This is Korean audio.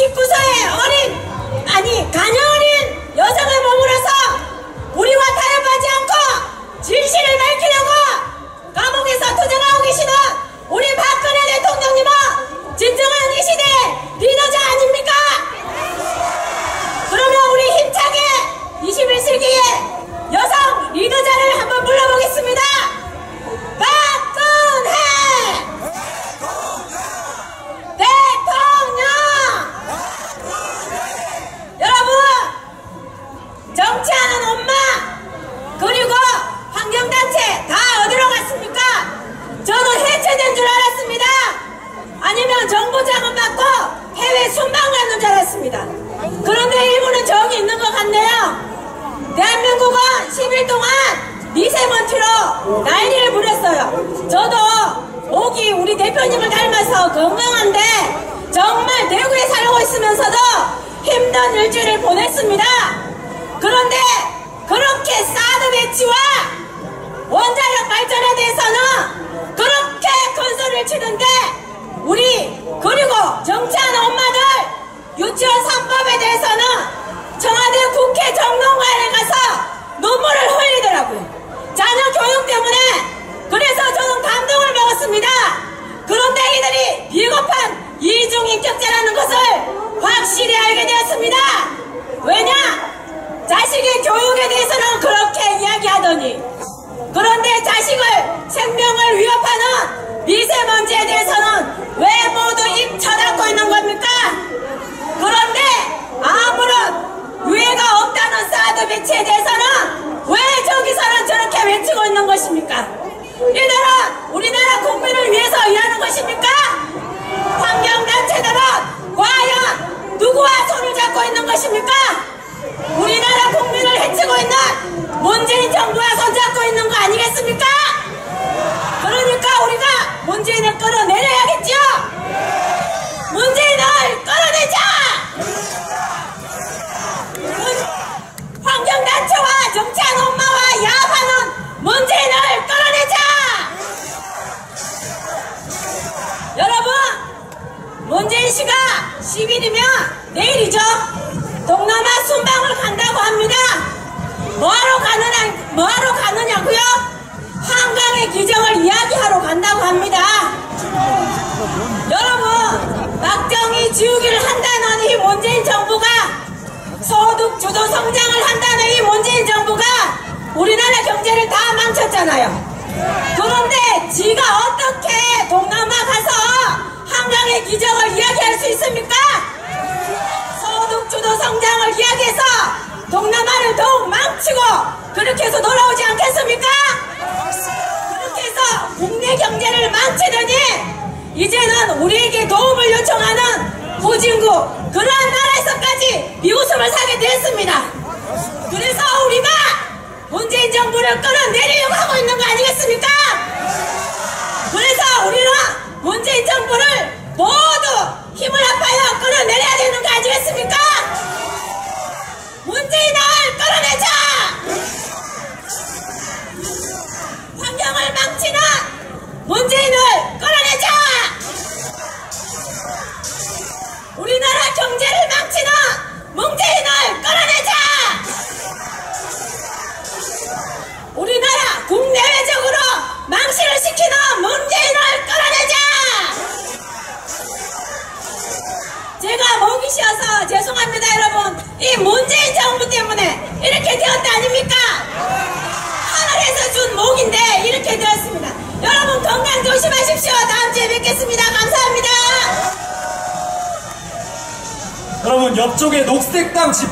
19세 어린 아니 가녀 어린 여성의 머물어서 정이 있는 것 같네요. 대한민국은 10일 동안 미세먼지로 난리를 부렸어요. 저도 목이 우리 대표님을 닮아서 건강한데 정말 대구에 살고 있으면서도 힘든 일주일을 보냈습니다. 그런데 그렇게 사드 배치와 원자력 발전에 대해서는 그렇게 큰 소리를 치는데 우리 그리고 정치하는 엄마들 유치원 3법에 대해서는 청와대 국회 정론관에 가서 눈물을 흘리더라고요. 자녀 교육 때문에 그래서 저는 감동을 먹었습니다. 그런데 이들이 비겁한 이중인격자라는 것을 확실히 알게 되었습니다. 왜냐? 자식의 교육에 대해서는 그렇게 이야기하더니 그런데 자식을 생명을 위협하는 미세먼지에 대해서는 왜 모두 입 쳐닫고 있는 겁니까? 그런데 아무런 유해가 없다는 사드 배치에 대해서는 왜 저기서는 저렇게 외치고 있는 것입니까? 이들은 우리나라 국민을 위해서 일하는 것입니까? 환경단체들은 과연 누구와 손을 잡고 있는 것입니까? 우리나라 국민을 해치고 있는 문재인 정부와 손잡고 있는 거 아니겠습니까? 그러니까 우리가 문재인을 끌어내려야겠죠? 문재인을 끌어내자! 환경단체와 정치한 엄마와 야합하는 문재인을 끌어내자! 여러분, 문재인 씨가 10일이면 내일이죠. 동남아 순방을 간다고 합니다. 뭐하러 가느냐, 뭐하러 가느냐고요? 한강의 기정을 이야기하러 간다고 합니다. 여러분, 박정희 지우기를 한다는 이 문재인 정부가 소득 주도 성장을 한다는 이 문재인 정부가 우리나라 경제를 다 망쳤잖아요. 그런데 지가 어떻게 동남아 가서 한강의 기적을 이야기할 수 있습니까? 소득 주도 성장을 이야기해서 동남아를 더욱 망치고 그렇게 해서 돌아오지 않겠습니까? 그렇게 해서 국내 경제를 망치더니 이제는 우리에게 도움을 요청하는 후진국 그러한 나라에서까지 미웃음을 사게 됐습니다. 그래서 우리가 문재인 정부를 끌어내리려고 하고 있는 거 아니겠습니까? 그래서 우리는 문재인 정부를 모두 힘을 합하여 끌어내려야 되는 거 아니겠습니까? 문재인을 끌어내자! 환경을 망치는 문재인을 끌어 제가 목이 쉬어서 죄송합니다 여러분. 이 문재인 정부 때문에 이렇게 되었다 아닙니까? 하늘에서 준 목인데 이렇게 되었습니다. 여러분 건강 조심하십시오. 다음 주에 뵙겠습니다. 감사합니다. 여러분 옆쪽에 녹색당 집회